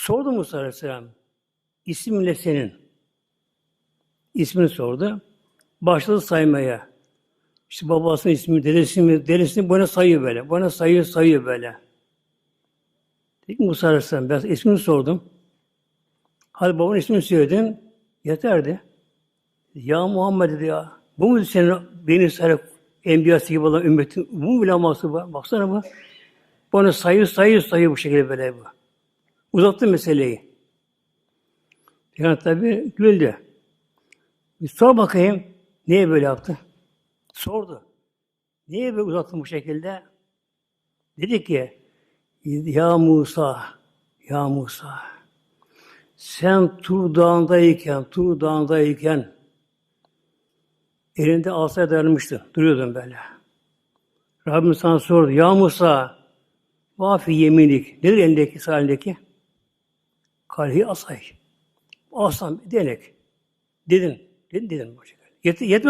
Sordu Musa Aleyhisselam. İsmin ne senin? İsmini sordu. Başladı saymaya. İşte babasının ismi, dedesinin, dedesini bana sayıyor böyle. Bana sayıyor, sayıyor böyle. Dedi Musa Aleyhisselam, ben ismini sordum. Hadi babanın ismini söyledin. Yeterdi. Ya Muhammed dedi ya. Bu mu senin beni sana enbiyası gibi olan ümmetin? Bu mu bilaması bu? Baksana bu. Bana sayıyor, sayıyor, sayıyor bu şekilde böyle bu. Uzattı meseleyi. Peygamber tabi güldü. Bir sor bakayım. Niye böyle yaptı? Sordu. Niye böyle uzattın bu şekilde? Dedi ki, Ya Musa, Ya Musa, sen Tur Dağı'ndayken, Tur Dağı'ndayken elinde asaya dayanmıştın. Duruyordun böyle. Rabbim sana sordu. Ya Musa, vafi yeminik. Nedir elindeki, sağ elindeki? Kalhi asay. Aslan, denek. Dedin bu şekilde. Yet, yetmez